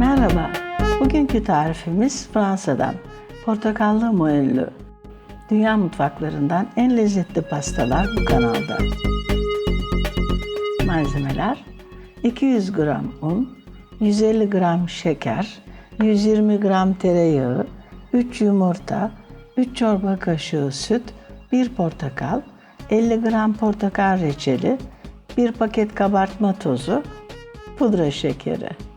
Merhaba. Bugünkü tarifimiz Fransa'dan. Portakallı moellü. Dünya mutfaklarından en lezzetli pastalar bu kanalda. Malzemeler 200 gram un, 150 gram şeker, 120 gram tereyağı, 3 yumurta, 3 çorba kaşığı süt, 1 portakal, 50 gram portakal reçeli, 1 paket kabartma tozu, pudra şekeri.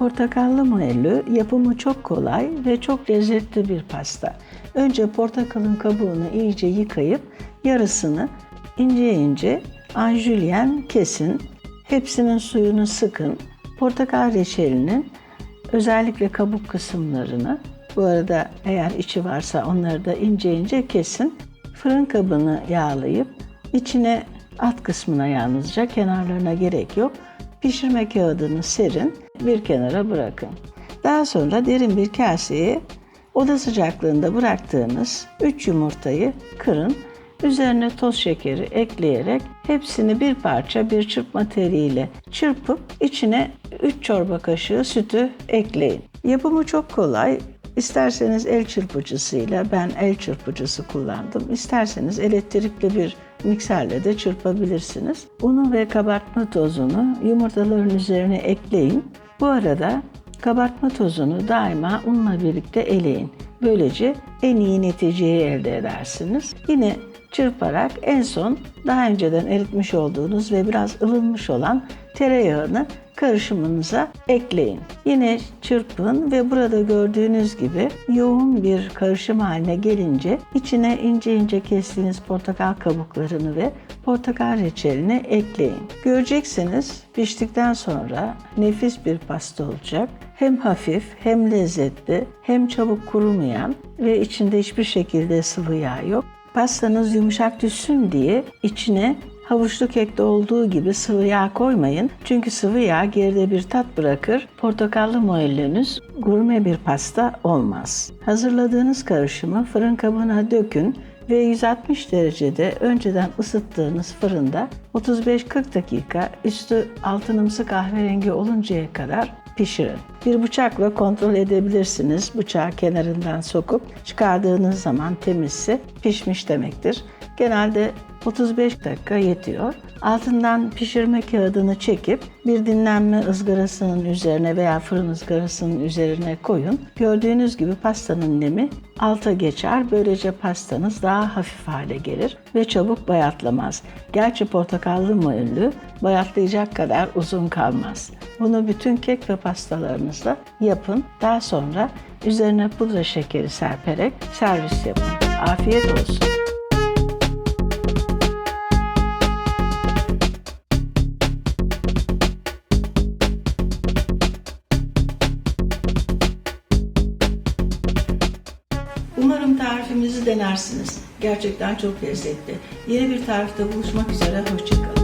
Portakallı moellü yapımı çok kolay ve çok lezzetli bir pasta. Önce portakalın kabuğunu iyice yıkayıp yarısını ince ince anjülyen kesin. Hepsinin suyunu sıkın. Portakal reçelinin özellikle kabuk kısımlarını bu arada eğer içi varsa onları da ince ince kesin. Fırın kabını yağlayıp içine alt kısmına yalnızca kenarlarına gerek yok. Pişirme kağıdını serin, bir kenara bırakın. Daha sonra derin bir kaseye oda sıcaklığında bıraktığınız 3 yumurtayı kırın. Üzerine toz şekeri ekleyerek hepsini bir parça bir çırpma teliyle çırpıp içine 3 çorba kaşığı sütü ekleyin. Yapımı çok kolay. İsterseniz el çırpıcısıyla ben el çırpıcısı kullandım. İsterseniz elektrikli bir mikserle de çırpabilirsiniz. Unu ve kabartma tozunu yumurtaların üzerine ekleyin. Bu arada kabartma tozunu daima unla birlikte eleyin. Böylece en iyi neticeyi elde edersiniz. Yine çırparak en son daha önceden eritmiş olduğunuz ve biraz ılınmış olan tereyağını karışımınıza ekleyin. Yine çırpın ve burada gördüğünüz gibi yoğun bir karışım haline gelince içine ince ince kestiğiniz portakal kabuklarını ve portakal reçelini ekleyin. Göreceksiniz piştikten sonra nefis bir pasta olacak. Hem hafif hem lezzetli hem çabuk kurumayan ve içinde hiçbir şekilde sıvı yağ yok. Pastanız yumuşak düşsün diye içine Havuçlu kekte olduğu gibi sıvı yağ koymayın. Çünkü sıvı yağ geride bir tat bırakır. Portakallı moellünüz gurme bir pasta olmaz. Hazırladığınız karışımı fırın kabına dökün ve 160 derecede önceden ısıttığınız fırında 35-40 dakika üstü altınımsı kahverengi oluncaya kadar pişirin. Bir bıçakla kontrol edebilirsiniz. Bıçağı kenarından sokup çıkardığınız zaman temizse pişmiş demektir. Genelde 35 dakika yetiyor. Altından pişirme kağıdını çekip bir dinlenme ızgarasının üzerine veya fırın ızgarasının üzerine koyun. Gördüğünüz gibi pastanın nemi alta geçer. Böylece pastanız daha hafif hale gelir ve çabuk bayatlamaz. Gerçi portakallı moellü bayatlayacak kadar uzun kalmaz. Bunu bütün kek ve pastalarınızda yapın. Daha sonra üzerine pudra şekeri serperek servis yapın. Afiyet olsun. Umarım tarifimizi denersiniz. Gerçekten çok lezzetli. Yeni bir tarifte buluşmak üzere. Hoşçakalın.